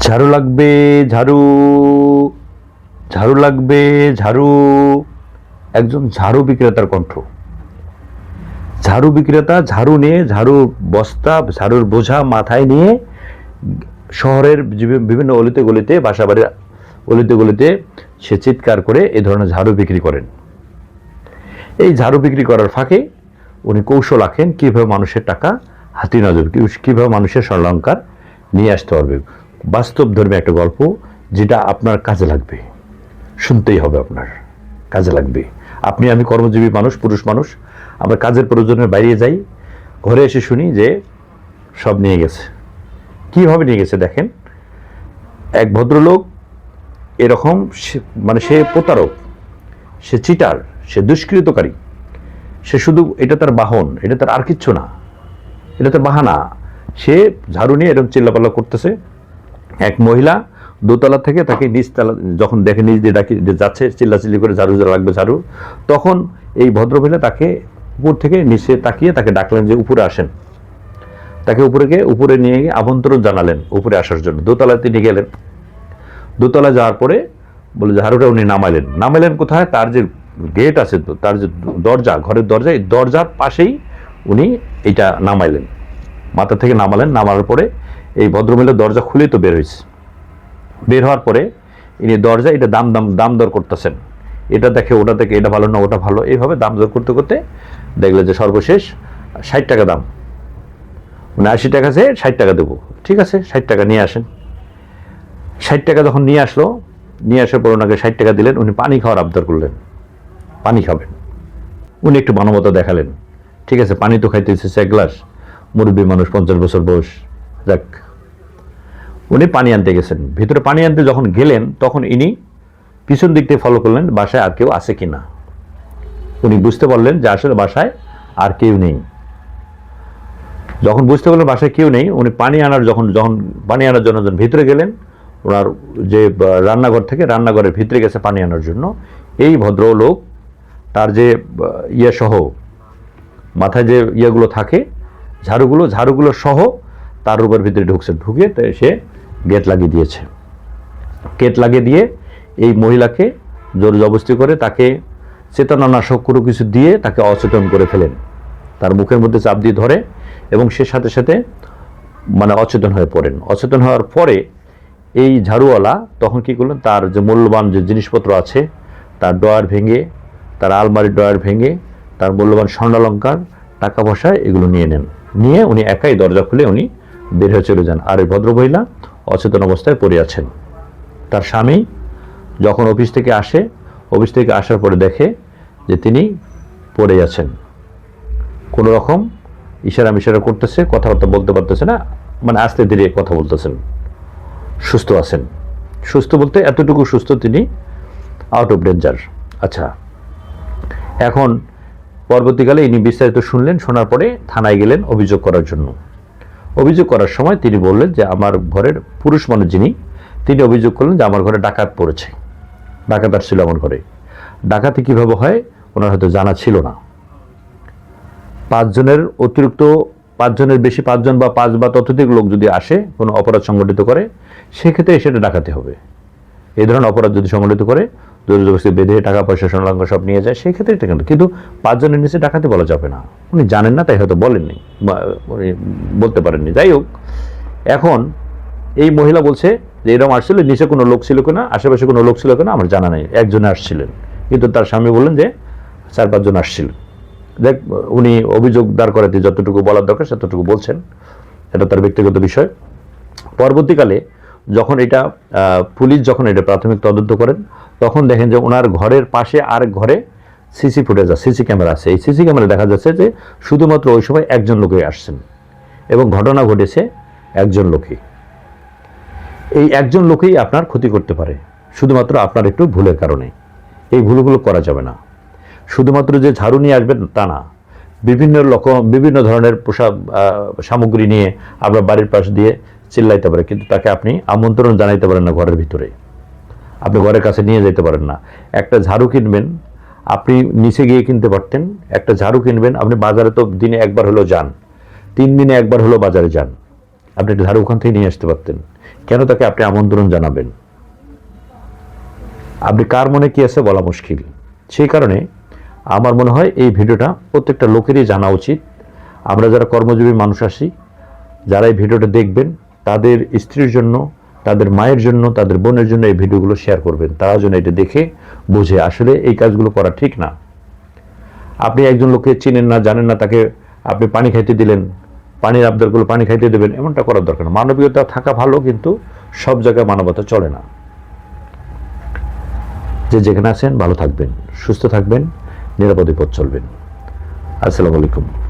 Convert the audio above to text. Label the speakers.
Speaker 1: ঝাড়ু লাগবে, ঝাড়ু। ঝাড়ু লাগবে, ঝাড়ু। একজন ঝাড়ু বিক্রেতার কণ্ঠ। ঝাড়ু বিক্রেতা, ঝাড়ু নিয়ে, ঝাড়ু বস্তা, ঝাড়ুর বোঝা মাথায় নিয়ে শহরের বিভিন্ন অলিতে গলিতে, বাসাবাড়ির অলিতে গলিতে সে চিৎকার করে এই ধরনের ঝাড়ু বিক্রি করেন। এই ঝাড়ু বিক্রি করার ফাঁকে উনি কৌশল আঁকেন কীভাবে মানুষের টাকা হাতি না যাবে কি- কীভাবে মানুষের স্বর্ণালঙ্কার নিয়ে আসতে পারবে। বাস্তব ধর্মী একটা গল্প যেটা আপনার কাজে লাগবে। শুনতেই হবে আপনার। কাজে লাগবে। আপনি আমি কর্মজীবী মানুষ, পুরুষ মানুষ, আমরা কাজের প্রয়োজনে বাইরে যাই, ঘরে এসে শুনি যে সব নিয়ে গেছে। কীভাবে নিয়ে গেছে দেখেন? এক ভদ্রলোক এরকম সে- মানে সে প্রতারক, সে চিটার সে দুষ্কৃতকারী, সে শুধু এটা তার বাহন, এটা তার আর কিচ্ছু না, এটা তার বাহানা। সে ঝাড়ু নিয়ে এরকম চিল্লাপাল্লা করতেছে এক মহিলা দোতলা থেকে তাকে নিচতলা যখন দেখে নিচ দিয়ে ডাকি যাচ্ছে, চিল্লাচিল্লি করে ঝাড়ু লাগবে ঝাড়ু, তখন এই ভদ্রমহিলা তাকে উপর থেকে নিচে তাকিয়ে তাকে ডাকলেন যে উপরে আসেন। তাকে উপরে গিয়ে উপরে নিয়ে গিয়ে আমন্ত্রণ জানালেন উপরে আসার জন্য। দোতলায় তিনি গেলেন। দোতলা যাওয়ার পরে বলে ঝাড়ুটা উনি নামাইলেন নামাইলেন কোথায়? তার যে গেট আছে তার যে দরজা, ঘরের দরজা, এই দরজার পাশেই উনি এটা নামাইলেন। মাথা থেকে নামালেন নামার পরে এই ভদ্রমহিলার দরজা খুলেই তো বের হয়েছে। বের হওয়ার পরে ইনি দরজা এটা দাম দাম দাম দর করতেছেন। এটা দেখে ওটা দেখে এটা ভালো না, ওটা ভালো, এইভাবে দাম দর করতে করতে দেখলে যে সর্বশেষ ষাট টাকা দাম। মানে আশি টাকা আছে ষাট টাকা দেবো। ঠিক আছে, ষাট টাকা নিয়ে আসেন। ষাট টাকা যখন নিয়ে আসলো, নিয়ে আসার পর ওনাকে ষাট টাকা দিলেন, উনি পানি খাওয়ার আবদার করলেন। পানি খাবেন। উনি একটু মানবতা দেখালেন। ঠিক আছে, পানি তো খাইতে এক গ্লাস। মুরব্বী মানুষ পঞ্চাশ বছর বয়স। যাক, উনি পানি আনতে গেছেন। ভিতরে পানি আনতে যখন গেলেন, তখন ইনি পিছন দিক থেকে ফলো করলেন, বাসায় আর কেউ আছে কি না উনি বুঝতে পারলেন যে আসলে বাসায় আর কেউ নেই। যখন বুঝতে পারলেন বাসায় কেউ নেই, উনি পানি আনার যখন যখন পানি আনার জন্য যখন ভিতরে গেলেন, ওনার যে রান্নাঘর থেকে রান্নাঘরের ভিতরে গেছে পানি আনার জন্য, এই ভদ্রলোক তার যে ইয়ে সহ, মাথায় যে ইয়েগুলো থাকে, ঝাড়ুগুলো ঝাড়ুগুলো সহ তার উপর ভিতরে ঢুকছে, ঢুকে সে গেট লাগিয়ে দিয়েছে। গেট লাগিয়ে দিয়ে এই মহিলাকে জোর জবস্তি করে তাকে চেতনানাশক কোনো কিছু দিয়ে তাকে অচেতন করে ফেলেন। তার মুখের মধ্যে চাপ দিয়ে ধরে এবং সে সাথে সাথে মানে অচেতন হয়ে পড়েন। অচেতন হওয়ার পরে এই ঝাড়ুওয়ালা তখন কি করলেন? তার যে মূল্যবান যে জিনিসপত্র আছে, তার ডয়ার ভেঙে, তার আলমারির ডয়ার ভেঙে, তার মূল্যবান স্বর্ণালঙ্কার, টাকা পয়সা এগুলো নিয়ে নেন। নিয়ে উনি একাই দরজা খুলে উনি বের হয়ে চলে যান। আর এই ভদ্রমহিলা অচেতন অবস্থায় পড়ে আছেন। তার স্বামী যখন অফিস থেকে আসে, অফিস থেকে আসার পরে দেখে যে তিনি পড়ে আছেন। কোনো রকম ইশারা মিশারা করতেছে, কথাবার্তা বলতে পারতেছে না মানে আস্তে ধীরে কথা বলতেছেন। সুস্থ আছেন। সুস্থ বলতে এতটুকু সুস্থ তিনি আউট অফ ডেঞ্জার আচ্ছা এখন পরবর্তীকালে ইনি বিস্তারিত শুনলেন, শোনার পরে থানায় গেলেন অভিযোগ করার জন্য। অভিযোগ করার সময় তিনি বললেন যে আমার ঘরের পুরুষ মানুষ যিনি, তিনি অভিযোগ করলেন যে আমার ঘরে ডাকাত পড়েছে। ডাকাত আসছিল আমার ঘরে। ডাকাতি কীভাবে হয় ওনার হয়তো জানা ছিল না। পাঁচজনের অতিরিক্ত, পাঁচজনের বেশি পাঁচজন বা পাঁচ বা ততোধিক লোক যদি আসে, কোনো অপরাধ সংগঠিত করে, সেক্ষেত্রে সেটা ডাকাতি হবে। এই ধরনের অপরাধ যদি সংগঠিত করে জোর জবরদস্তি বেঁধে টাকা, পয়সা, স্বর্ণালঙ্কার সব নিয়ে যায়, সেই ক্ষেত্রে এটা কিন্তু কিন্তু পাঁচজনের নিচে ডাকাতি বলা যাবে না। উনি জানেন না, তাই হয়তো বলেননি উনি বলতে পারেননি। যাই হোক, এখন এই মহিলা বলছে যে এরকম আসছিল, নিচে কোনো লোক ছিল কিনা, আশেপাশে কোনো লোক ছিল কিনা, আমার জানা নেই। একজনে আসছিলেন। কিন্তু তার স্বামী বললেন যে, চার, পাঁচজন আসছিলেন। দেখ, উনি অভিযোগ দাঁড় করাতে যতটুকু বলার দরকার ততটুকু বলছেন। এটা তার ব্যক্তিগত বিষয়। পরবর্তীকালে যখন এটা পুলিশ যখন এটা প্রাথমিক তদন্ত করেন, তখন দেখেন যে ওনার ঘরের পাশে আরেক ঘরে সিসি ফুটেজ আছে, সিসি ক্যামেরা আছে। এই সিসি ক্যামেরা দেখা যাচ্ছে যে শুধুমাত্র ওই সময় একজন লোকই আসছেন এবং ঘটনা ঘটেছে একজন লোকই। এই একজন লোকেই আপনার ক্ষতি করতে পারে, শুধুমাত্র আপনার একটু ভুলের কারণে। এই ভুলগুলো করা যাবে না। শুধুমাত্র যে ঝাড়ু নিয়ে আসবেন তা না, বিভিন্ন রকম বিভিন্ন ধরনের পোশাক সামগ্রী নিয়ে আপনার বাড়ির পাশ দিয়ে চিল্লাইতে পারে, কিন্তু তাকে আপনি আমন্ত্রণ জানাইতে পারেন না ঘরের ভিতরে। আপনি ঘরের কাছে নিয়ে যেতে পারেন না। একটা ঝাড়ু কিনবেন, আপনি নিচে গিয়ে কিনতে পারতেন, একটা ঝাড়ু কিনবেন, আপনি বাজারে তো দিনে একবার হলেও যান। তিন দিনে একবার হলেও বাজারে যান। আপনি একটা ঝাড়ু ওখান থেকে নিয়ে আসতে পারতেন। কেন তাকে আপনি আমন্ত্রণ জানাবেন? আপনি কার মনে কি আছে বলা মুশকিল। সেই কারণে আমার মনে হয় এই ভিডিওটা প্রত্যেকটা লোকেরই জানা উচিত। আমরা যারা কর্মজীবী মানুষ আসি যারা এই ভিডিওটা দেখবেন তাদের স্ত্রীর জন্য, তাদের মায়ের জন্য, তাদের বোনের জন্য এই ভিডিওগুলো শেয়ার করবেন। তারা যেন এটা দেখে, বুঝে আসলে এই কাজগুলো করা ঠিক না। আপনি একজন লোককে চিনেন না, জানেন না, তাকে আপনি পানি খাইতে দিলেন, পানির আবদারগুলো পানি খাইতে দেবেন, এমনটা করার দরকার না। মানবিকতা থাকা ভালো, কিন্তু সব জায়গায় মানবতা চলে না। যে যেখানে আছেন, ভালো থাকবেন, সুস্থ থাকবেন, নিরাপদে পথ চলবেন। আসসালামু আলাইকুম।